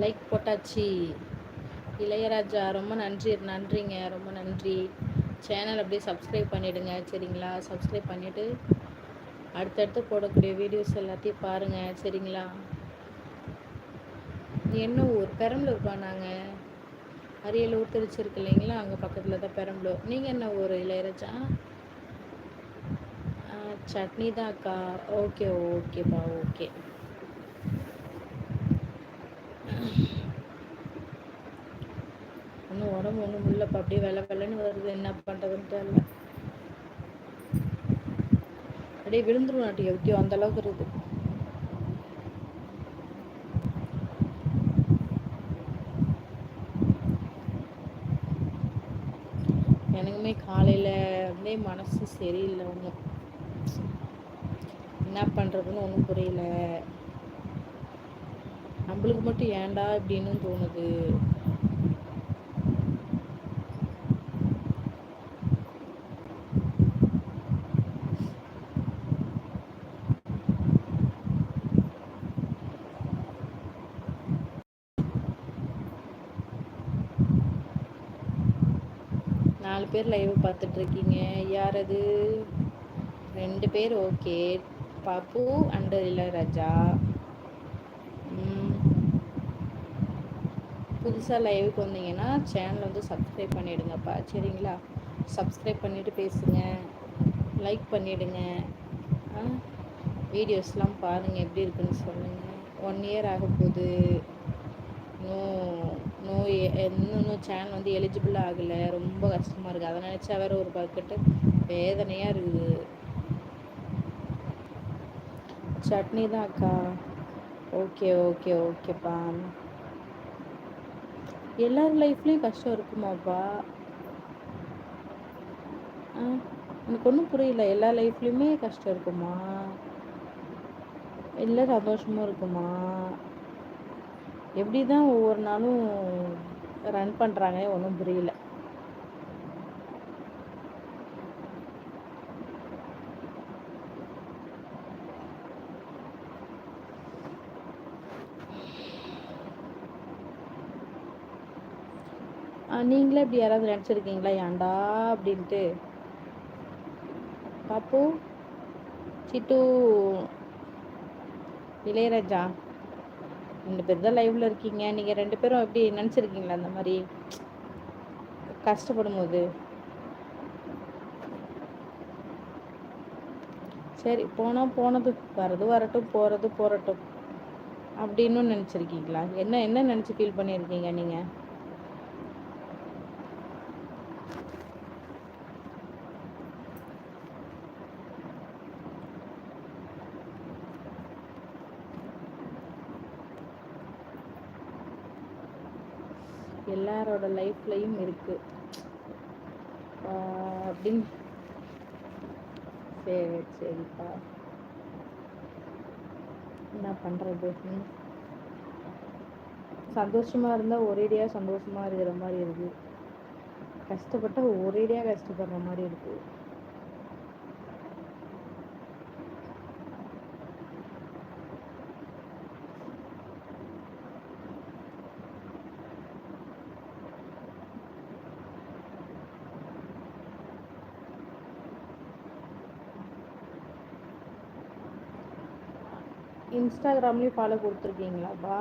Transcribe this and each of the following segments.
Like போட்டாச்சு. இளையராஜா ரொம்ப நன்றி நன்றிங்க ரொம்ப நன்றி. சேனல் அப்படியே சப்ஸ்கிரைப் பண்ணிவிடுங்க சரிங்களா? சப்ஸ்கிரைப் பண்ணிவிட்டு அடுத்தடுத்து போடக்கூடிய வீடியோஸ் எல்லாத்தையும் பாருங்கள் சரிங்களா? என்ன ஊர்? பெரம்பலூர் நாங்கள் அரியலூர் திருச்சி இருக்கு இல்லைங்களா? அங்கே பக்கத்தில் தான் பெரம்பலூர். நீங்கள் என்ன ஊர் இளையராஜா? சட்னி தான் அக்கா ஓகே ஓகேப்பா ஓகே ஒன்றும் உடம்பு ஒன்றும் இல்லைப்பா அப்படியே வெள்ள வெள்ளைன்னு வருது. என்ன பண்ணுறதுன்னு தெரியல. அப்படியே விழுந்துரும் நாட்டி. எப்படியோ அந்த அளவுக்கு இருக்குது. எனக்குமே காலையில் இருந்தே மனசு சரியில்லை ஒன்றும் என்ன பண்ணுறதுன்னு ஒன்றும் புரியல. நம்மளுக்கு மட்டும் ஏன்டா இப்படின்னு தோணுது. நாலு பேர் லைவ் பார்த்துட்ருக்கீங்க. யார் அது? ரெண்டு பேர் ஓகே பாப்பு அண்டு இளையராஜா புதுசாக லைவுக்கு வந்தீங்கன்னா சேனல் வந்து சப்ஸ்கிரைப் பண்ணிவிடுங்கப்பா சரிங்களா? சப்ஸ்கிரைப் பண்ணிவிட்டு பேசுங்க. லைக் பண்ணிவிடுங்க வீடியோஸ்லாம் பாருங்கள் எப்படி இருக்குன்னு சொல்லுங்கள் ஒன் இயர் ஆக போகுது. இன்னும் நோ இன்னும் சேனல் வந்து எலிஜிபிள் ஆகலை ரொம்ப கஷ்டமாக இருக்குது அதை நினச்சா வேறு ஒரு பக்கெட்டு வேதனையாக இருக்குது. சட்னி தான் அக்கா. ஓகே ஓகே ஓகேப்பா எல்லார் லைஃப்லேயும் கஷ்டம் இருக்குமாப்பா எனக்கு ஒன்றும் புரியல. எல்லா லைஃப்லேயுமே கஷ்டம் இருக்குமா? இல்லை சந்தோஷமும் இருக்குமா? எப்படி தான் ஒவ்வொரு நாளும் ரன் பண்ணுறாங்க ஒன்றும் புரியல. நீங்களே இப்படி யாராவது நினச்சிருக்கீங்களா? ஏன்டா அப்படின்ட்டு. பாப்பு சிட்டு. இளையராஜா. ரெண்டு பேர் தான் லைவ்ல இருக்கீங்க. நீங்கள் ரெண்டு பேரும் எப்படி நினச்சிருக்கீங்களா அந்த மாதிரி? கஷ்டப்படும் போது. சரி போனால் போனது வரது வரட்டும் போகிறது போகட்டும் அப்படின்னு நினச்சிருக்கீங்களா? என்ன என்ன நினச்சி ஃபீல் பண்ணியிருக்கீங்க நீங்கள் எல்லாரோட லைஃப்லையும் இருக்கு. அப்படின்னு சரி சரிப்பா. என்ன பண்ணுறது சந்தோஷமாக இருந்தால் ஒரேடியாக சந்தோஷமாக இருக்கிற மாதிரி இருக்குது கஷ்டப்பட்டால் ஒரேடியாக கஷ்டப்படுற மாதிரி இருக்குது இன்ஸ்டாகிராம்லேயும் ஃபாலோ கொடுத்துருக்கீங்களாப்பா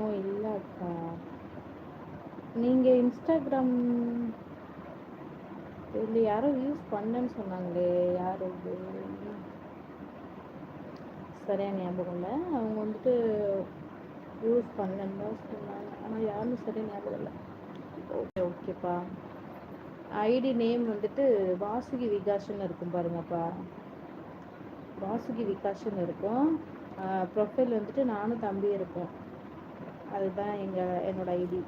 இல்லைக்கா நீங்கள் இன்ஸ்டாகிராம் இல்லை யாரும் யூஸ் பண்ணேன்னு சொன்னாங்களே யார் இது? சரியாக ஞாபகம் இல்லை. அவங்க வந்துட்டு யூஸ் பண்ணலன்னு தான் சொன்னாங்க. ஆனால் யாரும் சரியாக ஞாபகம் இல்லை. ஓகே ஓகேப்பா. ஐடி நேம் வந்துட்டு வாசுகி விகாஷன் இருக்கும் பாருங்கப்பா. வாசுகி விகாஷன் இருக்கும். ப்ரொஃபைல் வந்துட்டு நானும் தம்பி இருக்கும். அதுதான் எங்கள் என்னோடய ஐடி.